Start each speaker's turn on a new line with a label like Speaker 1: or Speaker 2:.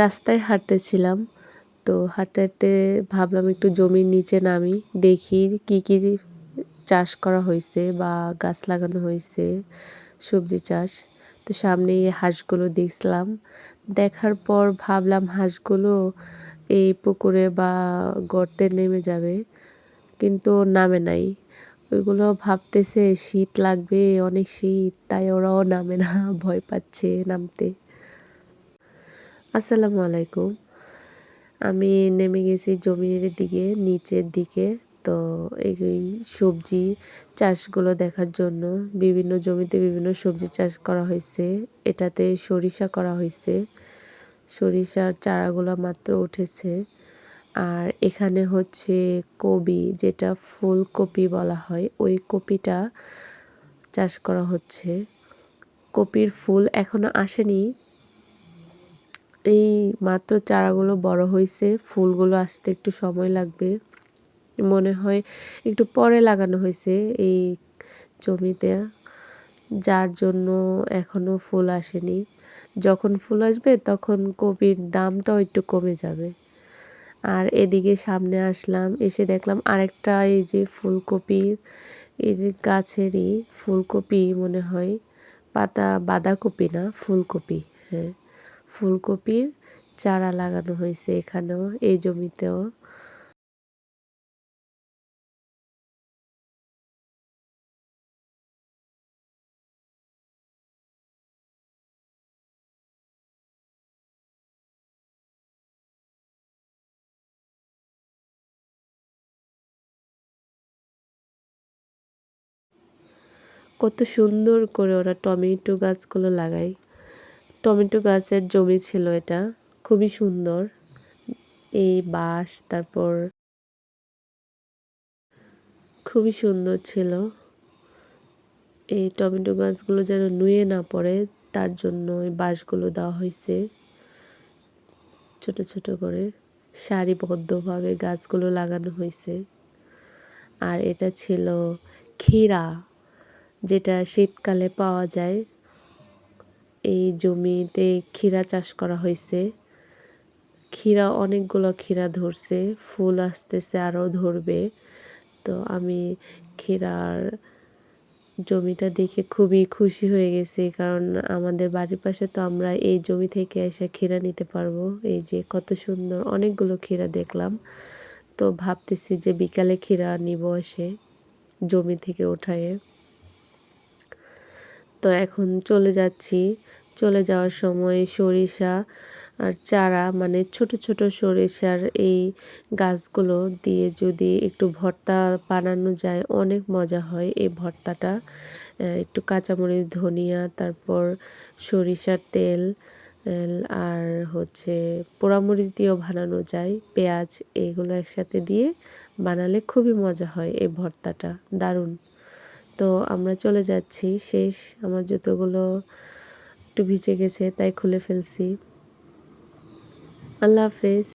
Speaker 1: রাস্তায় হাঁটতেছিলাম। তো হাঁটতে হাঁটতে ভাবলাম একটু জমির নিচে নামি, দেখি কি কি চাষ করা হয়েছে বা গাছ লাগানো হয়েছে, সবজি চাষ। তো সামনে এই হাঁসগুলো দেখছিলাম দেখার পর ভাবলাম হাঁসগুলো এই পুকুরে বা গর্তে নেমে যাবে, কিন্তু নামে নাই। ওইগুলো ভাবতেছে শীত লাগবে, অনেক শীত, তাই ওরাও নামে না, ভয় পাচ্ছে নামতে। আসসালামু আলাইকুম। আমি নেমে গেছি জমির দিকে, নিচের দিকে। তো এই সবজি চাষগুলো দেখার জন্য বিভিন্ন জমিতে বিভিন্ন সবজি চাষ করা হয়েছে। এটাতে সরিষা করা হয়েছে। সরিষার চারাগুলো মাত্র উঠেছে। আর এখানে হচ্ছে কবি যেটা ফুলকপি বলা হয়। ওই কপিটা চাষ করা হচ্ছে। কপির ফুল এখনও আসেনি। মাত্র চারাগুলো বড় হয়েছে ফুলগুলো আসতে একটু সময় লাগবে। মনে হয় একটু পরে লাগানো হয়েছে এই জমিতে, যার জন্য এখনও ফুল আসেনি। যখন ফুল আসবে তখন কপির দামটাও একটু কমে যাবে। আর এদিকে সামনে আসলাম, এসে দেখলাম আরেকটা এই যে ফুলকপির এর গাছেরই ফুলকপি মনে হয়, পাতা বাঁধাকপি না, ফুলকপি হ্যাঁ। ফুলকপির চারা লাগানো হয়েছে এখানেও, এই জমিতেও। কত সুন্দর করে ওরা টমেটো গাছগুলো লাগায়। টমেটো গাছের জমি ছিল এটা। খুবই সুন্দর। এই বাঁশ তারপর খুবই সুন্দর ছিল। এই টমেটো গাছগুলো যেন নুয়ে না পড়ে, তার জন্য এই বাঁশগুলো দেওয়া হয়েছে। ছোট ছোট করে সারিবদ্ধভাবে গাছগুলো লাগানো হয়েছে। আর এটা ছিল ক্ষীরা, যেটা শীতকালে পাওয়া যায়। এই জমিতে ক্ষীরা চাষ করা হয়েছে। ক্ষীরা, অনেকগুলো ক্ষীরা ধরছে, ফুল আসতেছে আরও ধরবে। তো আমি ক্ষীরার জমিটা দেখে খুবই খুশি হয়ে গেছি, কারণ আমাদের বাড়ির পাশে তো আমরা এই জমি থেকে এসে ক্ষীরা নিতে পারব। এই যে কত সুন্দর, অনেকগুলো ক্ষীরা দেখলাম। তো ভাবতেছি যে বিকালে ক্ষীরা নিব এসে জমি থেকে ওঠায়ে তো এখন চলে যাচ্ছি। চলে যাওয়ার সময় সরিষা আর চারা মানে ছোট ছোট সরিষার এই গাছগুলো দিয়ে যদি একটু ভর্তা বানানো যায়, অনেক মজা হয় এই ভর্তাটা। একটু কাঁচামরিচ, ধনিয়া, তারপর সরিষার তেল আর হচ্ছে পোড়ামরিচ দিয়েও বানানো যায়, পেঁয়াজ এইগুলো একসাথে দিয়ে বানালে খুবই মজা হয় এই ভর্তাটা, দারুণ। তো আমরা চলে যাচ্ছি, শেষ, আমার জুতোগুলো একটু ভিজে গেছে, তাই খুলে ফেলছি। আল্লাহ হাফেজ